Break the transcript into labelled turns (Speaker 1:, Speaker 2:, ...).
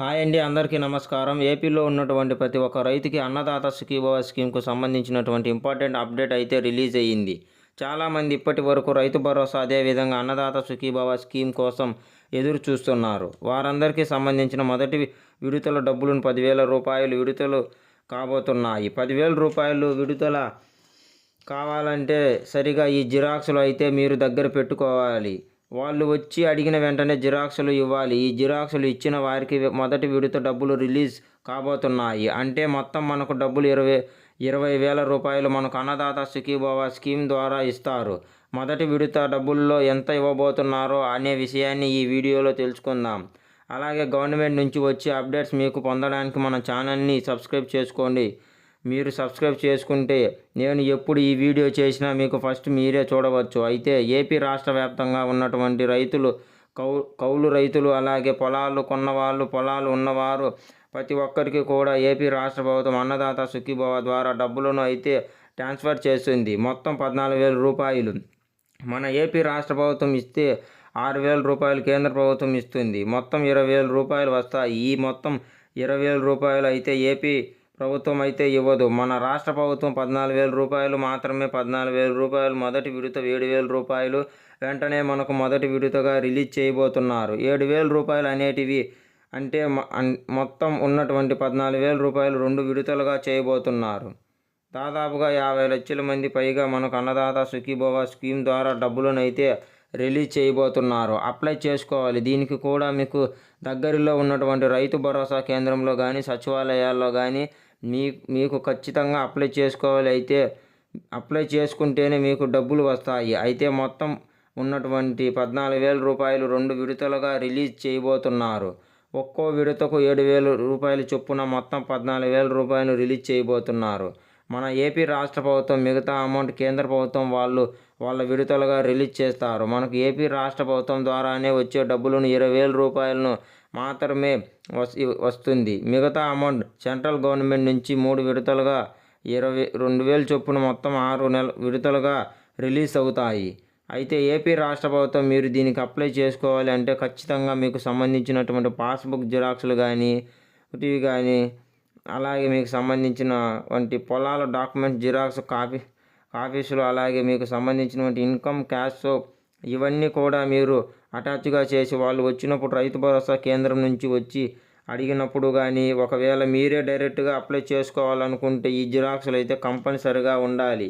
Speaker 1: Hi అండి అందరికీ నమస్కారం. ఏపీలో ఉన్నటువంటి ప్రతి ఒక్క రైతుకి అన్నదాత సుఖీభవ స్కీమ్కు సంబంధించినటువంటి ఇంపార్టెంట్ అప్డేట్ అయితే రిలీజ్ అయ్యింది. చాలామంది ఇప్పటి వరకు రైతు భరోసా అదేవిధంగా అన్నదాత సుఖీభవ స్కీమ్ కోసం ఎదురు చూస్తున్నారు. వారందరికీ సంబంధించిన మొదటి విడుదల డబ్బులను పదివేల రూపాయలు విడుదల కాబోతున్నాయి. పదివేల రూపాయలు విడుదల కావాలంటే సరిగా ఈ జిరాక్స్లు అయితే మీరు దగ్గర పెట్టుకోవాలి. వాళ్ళు వచ్చి అడిగిన వెంటనే జిరాక్సులు ఇవ్వాలి. ఈ జిరాక్స్లు ఇచ్చిన వారికి మొదటి విడత డబ్బులు రిలీజ్ కాబోతున్నాయి. అంటే మొత్తం మనకు డబ్బులు ఇరవై ఇరవై వేల రూపాయలు మనకు అన్నదాత సుఖీభవ స్కీమ్ ద్వారా ఇస్తారు. మొదటి విడత డబ్బుల్లో ఎంత ఇవ్వబోతున్నారో అనే విషయాన్ని ఈ వీడియోలో తెలుసుకుందాం. అలాగే గవర్నమెంట్ నుంచి వచ్చే అప్డేట్స్ మీకు పొందడానికి మన ఛానల్ని సబ్స్క్రైబ్ చేసుకోండి. మీరు సబ్స్క్రైబ్ చేసుకుంటే నేను ఎప్పుడు ఈ వీడియో చేసినా మీకు ఫస్ట్ మీరే చూడవచ్చు. అయితే ఏపీ రాష్ట్ర వ్యాప్తంగా ఉన్నటువంటి రైతులు కౌ కౌలు రైతులు అలాగే పొలాలు కొన్నవాళ్ళు పొలాలు ఉన్నవారు ప్రతి ఒక్కరికి కూడా ఏపీ రాష్ట్ర ప్రభుత్వం అన్నదాత సుఖీభవ ద్వారా డబ్బులను అయితే ట్రాన్స్ఫర్ చేస్తుంది. మొత్తం పద్నాలుగు వేల రూపాయలు. మన ఏపీ రాష్ట్ర ప్రభుత్వం ఇస్తే ఆరు వేల రూపాయలు కేంద్ర ప్రభుత్వం ఇస్తుంది. మొత్తం ఇరవై వేల రూపాయలు వస్తాయి. ఈ మొత్తం ఇరవై వేల రూపాయలు అయితే ఏపీ ప్రభుత్వం అయితే ఇవ్వదు. మన రాష్ట్ర ప్రభుత్వం పద్నాలుగు వేల రూపాయలు మాత్రమే పద్నాలుగు వేల రూపాయలు మొదటి విడత ఏడు వేల రూపాయలు వెంటనే మనకు మొదటి విడతగా రిలీజ్ చేయబోతున్నారు. ఏడు వేల రూపాయలు అనేటివి అంటే మొత్తం ఉన్నటువంటి పద్నాలుగు వేల రూపాయలు రెండు విడతలుగా చేయబోతున్నారు. దాదాపుగా యాభై లక్షల మంది పైగా మనకు అన్నదాత సుఖీభవ స్కీమ్ ద్వారా డబ్బులను అయితే రిలీజ్ చేయబోతున్నారు. అప్లై చేసుకోవాలి. దీనికి కూడా మీకు దగ్గరలో ఉన్నటువంటి రైతు భరోసా కేంద్రంలో కానీ సచివాలయాల్లో కానీ మీ మీకు ఖచ్చితంగా అప్లై చేసుకోవాలి అయితే అప్లై చేసుకుంటేనే మీకు డబ్బులు వస్తాయి. అయితే మొత్తం ఉన్నటువంటి పద్నాలుగు వేల రూపాయలు రెండు విడతలుగా రిలీజ్ చేయబోతున్నారు. ఒక్కో విడతకు ఏడు వేల రూపాయలు చొప్పున మొత్తం పద్నాలుగు వేల రూపాయలు రిలీజ్ చేయబోతున్నారు. మన ఏపీ రాష్ట్ర ప్రభుత్వం మిగతా అమౌంట్ కేంద్ర ప్రభుత్వం వాళ్ళు వాళ్ళ విడతలుగా రిలీజ్ చేస్తారు. మనకు ఏపీ రాష్ట్ర ప్రభుత్వం ద్వారానే వచ్చే డబ్బులను ఇరవై వేల రూపాయలను మాత్రమే వస్తుంది. మిగతా అమౌంట్ సెంట్రల్ గవర్నమెంట్ నుంచి మూడు విడతలుగా ఇరవై రెండు వేలు చొప్పున మొత్తం ఆరు నెల విడతలుగా రిలీజ్ అవుతాయి. అయితే ఏపీ రాష్ట్ర ప్రభుత్వం మీరు దీనికి అప్లై చేసుకోవాలి అంటే ఖచ్చితంగా మీకు సంబంధించినటువంటి పాస్బుక్ జిరాక్స్లు కానీ ఇవి కానీ అలాగే మీకు సంబంధించిన వంటి పొలాల డాక్యుమెంట్ జిరాక్స్ కాపీ కాపీసులు అలాగే మీకు సంబంధించినటువంటి ఇన్కమ్ క్యాష్ ఇవన్నీ కూడా మీరు అటాచ్గా చేసి వాళ్ళు వచ్చినప్పుడు రైతు భరోసా కేంద్రం నుంచి వచ్చి అడిగినప్పుడు కానీ ఒకవేళ మీరే డైరెక్ట్గా అప్లై చేసుకోవాలనుకుంటే ఈ జిరాక్స్లు అయితే కంపల్సరిగా ఉండాలి.